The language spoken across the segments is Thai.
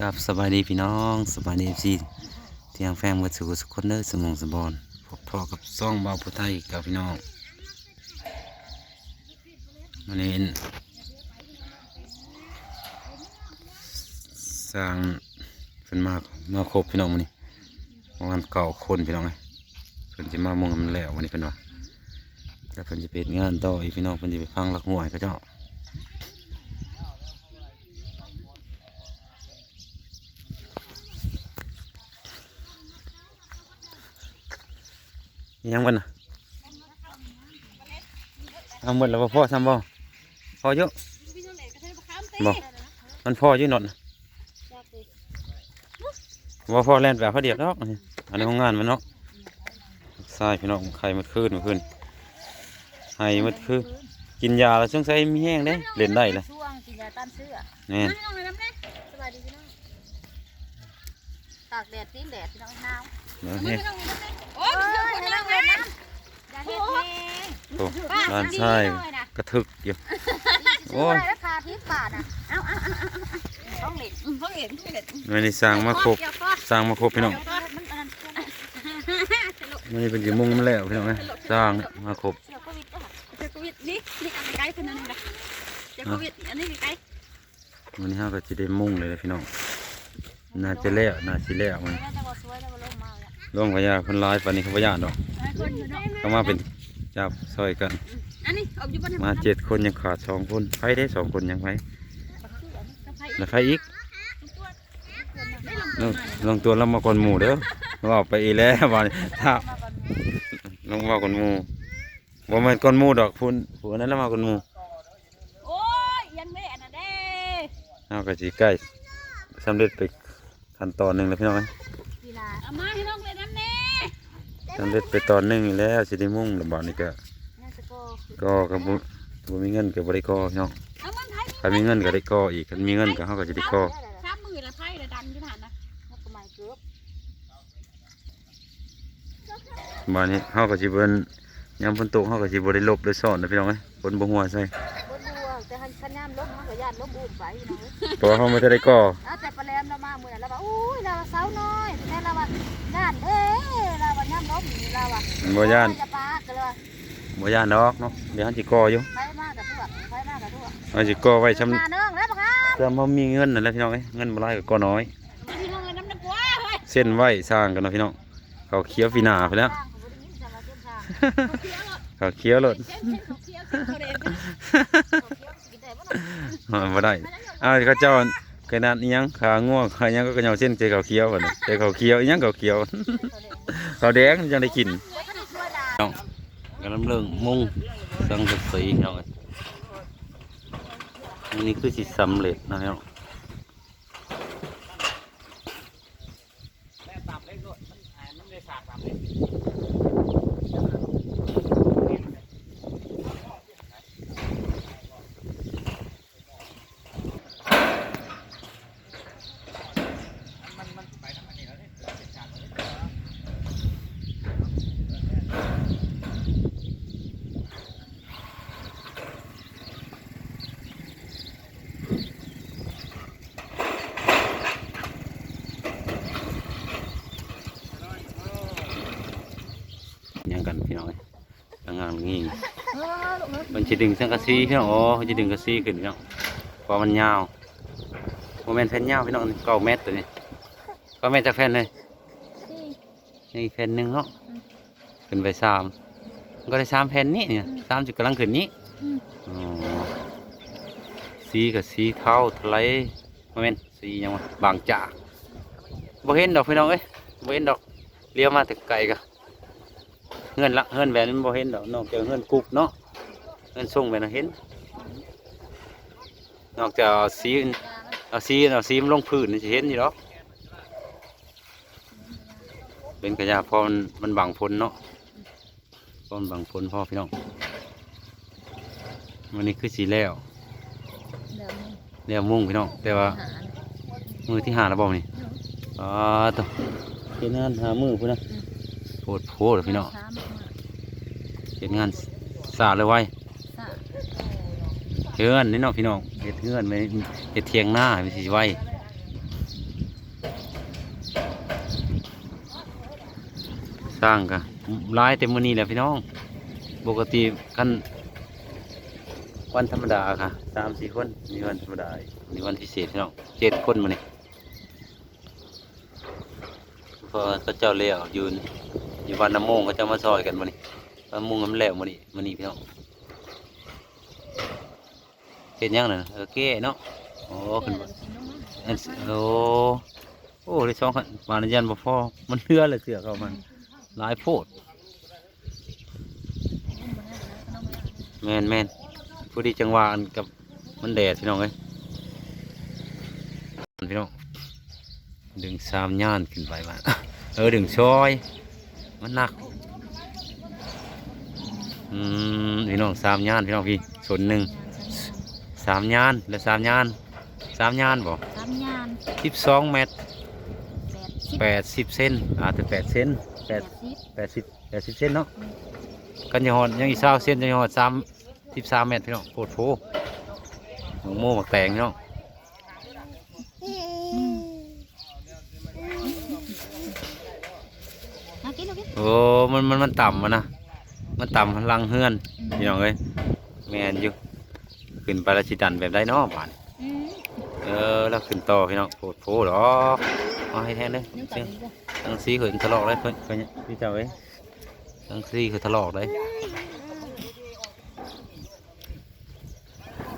กับสบายดีพี่น้องสบายดีซีที่ยังแฟงมาสู่สุขคนเด้อสมองสมบอนพบพ่อกับซ่องเบาผู้ไทยกับพี่น้องมันนี้สร้างเป็นมามาครบพี่น้องมันนี้ประมาณเก่าคนพี่น้องไงเพิ่นจะมามองมันแล้ววันนี้เพิ่นว่าแล้วเพิ่นจะเป็นงานต่ออีกพี่น้องเพิ่นจะไปฟังลักหวยเขาเจ้า ยังกันนะเอาหมดแล้วบ่พ่อทำบ่พอเยอะบ่มันพออยู่หนอดน่ะบ่พอแล่นแบบเขาเดียบดอกอันนี้อันนี้ของงานมันเนาะทรายพี่น้องไข่มันคืนมันคืนไห้มันคือกินยาแล้วสงสัยมีแห้งเด้เล่นได้เลยช่วงกินยาต้านเสื้อแน่ ตากแดดตีนแดดพี่น้องหนาวเดี๋ยวนี่โอ้ยให้น้องเลยน้ำอย่าเฮ็ดแม่โอ้ร้านทรายกระทึกอยู่โอ้โอ้ยยแล้วพาทิพย์ป่าน่ะเอาเอาเอาเอาต้องเล่นต้องเล่นต้องเล่นมันนี่สร้างมาครบสร้างมาครบพี่น้องมันอันนั้นมันนี่เป็นกี่โมงมาแล้วพี่น้องเอ้ยสร้างมาครบเดี๋ยวโควิดอะเดี๋ยวโควิดนี่นี่อันใกล้คนนั้นนะเดี๋ยวโควิดอันนี้ใกล้วันนี้เราก็จะได้มุ่งเลยนะพี่น้อง น่าจะแล้วน่าสิแล้วมันแล้วจะบ่สวยแล้วบ่ลงมาเลยร่วงพญาคนร้ายปานนี้เขาพญาดอกคนอยู่เนาะเขามาเป็นจับซอยกันอันนี้ออกอยู่บนมาเจ็ดคนยังขาดสองคนไฟได้สองคนยังไฟแล้วไฟอีกลงลงตัวเรามาก่อนหมู่เด้อเราออกไปอีแล้ววันถ้าลงมาก่อนหมู่บ่แม่นก่อนหมู่ดอกพุ่นผู้นั้นแล้วมาก่อนหมู่โอ้ยยังไม่อันนั้นเด้เราก็สิใกล้สำเร็จไป ขั้นตอนหนึ่งแล้วพี่น้องเอ้ยกีฬาเอามาให้น้องเลยน้ำแน่สำเร็จไปตอนหนึ่งอีกแล้วสิได้มุ่งแล้วบัดนี้ก็เนี่ยสกอก็ก็บ่บ่มีเงินก็บ่ได้ก่อพี่น้องเอามันไทยถ้ามีเงินก็ได้ก่ออีกถ้ามีเงินก็เฮาก็จะได้ก่อสามหมื่นละไทยละดันอยู่หันนะแล้วก็ไม่เกือบบ้านนี้เฮาก็สิเบิ่นยามฝนตกเฮาก็สิบ่ได้หลบได้ซ่อนนะพี่น้องเอ้ยฝนบ่หัวใส่บนดูแต่หันขันยามลบมันก็ญาติลบอูดไปน้องเพราะว่าเฮาไม่ทันได้ก่อ แม่เราว่าญาติเอ้เราว่ายามลบเราว่าบ่ย่านจะปากันเลยบ่ย่านดอกเนาะเดี๋ยวเฮาสิก่ออยู่ไปมากกับทั่วไปมากกับทั่วเฮาสิก่อไว้ซำมาเนื่องแล้วปะครับเพื่อบ่มีเงินนั่นแหละพี่น้องเอ้ยเงินบ่หลายก็ก่อน้อยพี่น้องเลยน้ำน้ำกว่าเฮ้ยเส้นไว้สร้างกันเนาะพี่น้องเขาเคี้ยวฟีหนาไปแล้วเขาเคี้ยวรถเส้นเส้นเขาเคี้ยวเส้นเขาเด็ดกินได้ปะเนาะบ่ได้อ้าวเขาเจ้า ขนาดยังขาง่วงขายังก็เงยาเส้นเจเขาเขียวบัดนี้เจเขาเขียวยังเขาเคี้ยวเขาแดงยังได้กินน้องกำลังเริ่มมุ่งสังกะสีน้องเอ้ยอันนี้คือสิสำเร็จนะครับ ยังกันพี่น้องเอ้ยทางงานงี้มันจะดึงสังกะสีพี่น้องอ๋อมันจะดึงกระสีขึ้นพี่น้องเพราะมันยาวโมเมนต์แผ่นยาวพี่น้องนี่เก้าเมตรตัวนี้เก้าเมตรจากแผ่นเลยนี่แผ่นหนึ่งเนาะขึ้นไปสามมันก็ได้สามแผ่นนี้เนี่ยสามจุดกำลังขึ้นนี้อ๋อสีกับสีเทาทะเลโมเมนต์สีหยังวะบางจากบ่เห็นดอกพี่น้องเอ้ยบ่เห็นดอกเลี้ยวมาแต่ไกลกะ เงินละเงินแบบนี้บ่เห็นดอกนอกจากเงินกุกเนาะเงินส่งแบบนั้นเห็น นอกจากเอาสีเอาสีเอาสีมันลงพื้นนี่จะเห็นอยู่ดอกเป็นกระยาเพอมันมันบังพ้นเนาะเพราะมันบังพ้นพ่อพี่น้องวันนี้คือสีแล้วแล้วมุ่งพี่น้องแต่ว่ามือที่หาแล้วบอกนี่อ๋อตัวเห็นงานหามือพุ่นนะ โอดโพดพี่น้องเห็นงานสาเลยไว้เฮือนนี่น้องพี่น้องเห็ดเฮือนไม่เห็ดเทียงหน้าไม่สิไว้สร้างกะร้ายเต็มมือนี่แหละพี่น้อง ปกติกันวันธรรมดาค่ะสามสี่คนมีวันธรรมดามีวันพิเศษพี่น้องเจ็ดคนมาเนี่ยพอเจ้าเลี้ยวยืน อยู่วันน้ำโมงเขาจะมาซอยกันมานี่วันโมงมันแล้วมานี่มานี่พี่น้องเห็นยังน่ะโอเคเนาะโอ้ขึ้นอันโอ้โอ้ได้สองคันมาในยันบ่พอมันเลือเลยเสือเขามันหลายโพดแมนแมนผู้ดีจังหวะอันกับมันแดดพี่น้องเอ้ยพี่น้องดึงสามย่านขึ้นไปมาเออดึงซอย มันหนักอืมพี่น้องสามย่านพี่น้องพี่ส่วนหนึ่งสามย่านและสามย่านสามย่านบ่สามยานสิบสองเมตรแปดสิบแปดสิบเซนอาจจะแปดเซนแปแปดดสิบแปดสิบแปดสิบเซนเนาะกันยงหอดยังอีกสาวเซนยังหอดสามสิบสามเมตรพี่น้องโคตรโผหมูโม่หมักแตงพี่น้อง มากินเอากิน โอ้มันมันมันต่ำมันนะมันต่ำพลังเฮือนพี่น้องเอ้ยแมนอยู่ขึ้นไปแล้วสิดันแบบได้เนาะบ้านอืมเออแล้วขึ้นต่อพี่น้องโคตรโผดอกมาให้แทนเลยนึ่งเสีตัยงนี้ก็ทั้งซีเขินทะเลาะเลยเพิ่นเพิ่นพี่เจ้าเอ้ยทั้งซีคือทะเลาะเลย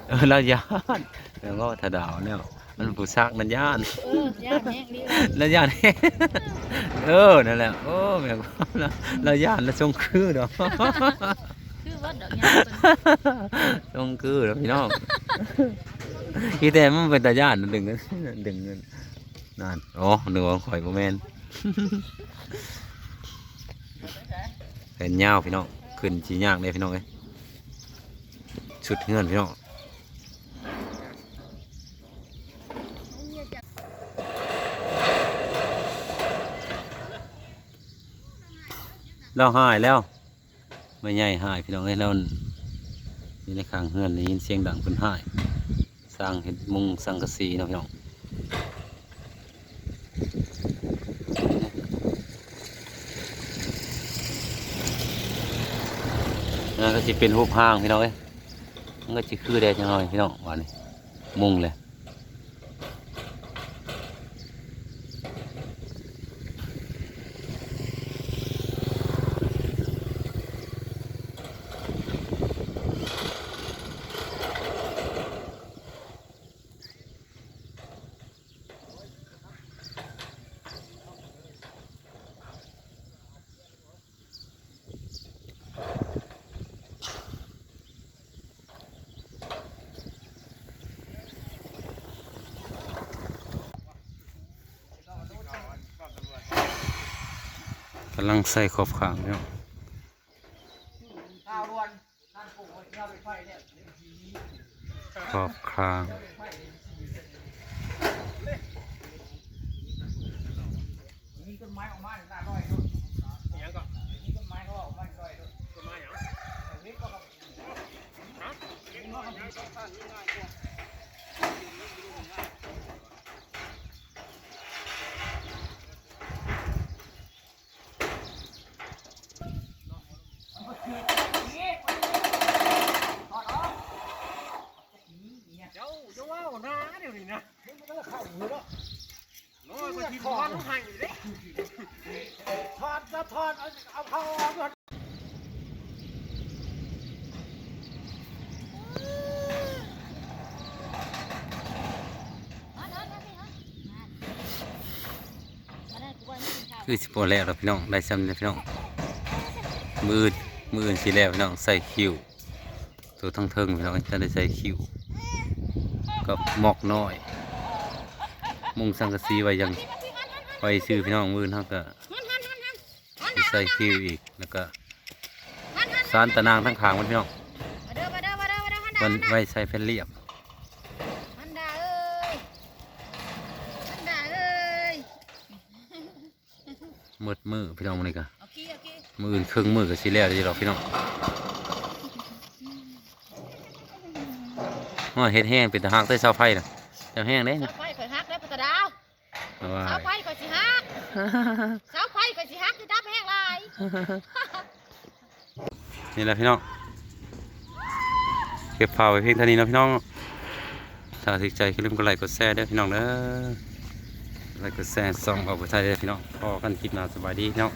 เออแล้วย่านแล้วก็ถ้าดาวเนี่ย มันผู้ซักนั่นย่านเออยานแห้งดีเลยแล้วย่านเออนั่นแหละโอ้แม่งแล้วแล้วย่านแล้วทรงคือดอกคือว่าดอกยานตัวนี้ทรงคือดอกพี่น้องอีแต่มันเป็นตาย่านดึงเงินดึงเงินนั่นโอ้หนึ่งของข่อยโมเมนเป็นยาวพี่น้องขึ้นจียากเลยพี่น้องเอ้ยชุดเงื่อนพี่น้อง เราหายแล้วไม่ใหญ่หายพี่น้องเอ้ยเราอยู่ในข้างเฮือนได้ยินเสียงดังเป็นหายสร้างเห็ดมุงสังกะสีนะพี่น้องนั่ก็จะเป็นรูปห้างพี่น้องเอ้ยมันก็จะคือแดดจังหน่อยพี่น้องวันนี้มุงเลยำลังใส่ขอบข้างพี่น้องขอบข้าง เจ้าจะว่าหน้าเดี๋ยวนี้นะมึงไม่ต้องเข้าหูแล้วน้อยกว่าที่ถอดให้เด้ถ อดจะถอดเอาเข้าเอาก่อนมาเนาะมาสิเนาะมามาได้กูว่าไม่กินข้าวคือแล้วพี่น้องได้ซ้ำเลยพี่น้องมือมือสิแล้วพี่น้องใส่คิวตัวทั้งเทิงพี่น้องจะได้ใส่คิวกับหมอกน้อย มุงสังกะสีไว้ยังไว้ซื้อพี่น้องมืออื่นเขาก็สิ ใส่คิวอีกแล้วก็สารตะนางทั้งขางมันพี่น้องมันไว้ใส่แผ่นเรียบมืดมือพี่น้องมันนี่ก็เอาขี้เอาขี้มืออื่นครึ่งมือก็สิแล้วดีหรอกพี่น้องว่าเฮ็ดแห้งเป็นตะหากใต้เสาไฟนะเสาแห้งเด้เสาไฟข่อยฮักได้ปะตะดาวเสาไฟข่อยสิฮัก เสาไฟก็สิฮักจะดับแห้งลายนี่แหละพี่น้องเก็บเผาไว้เพียงเท่านี้นะพี่น้องถ้าติดใจก็ลืมกดไลค์กดแชร์เด้อพี่น้องเด้อไลค์กดแชร์ส่องออกไปใช้เด้อพี่น้องพอกันคลิปหน้าสบายดีพี่น้อง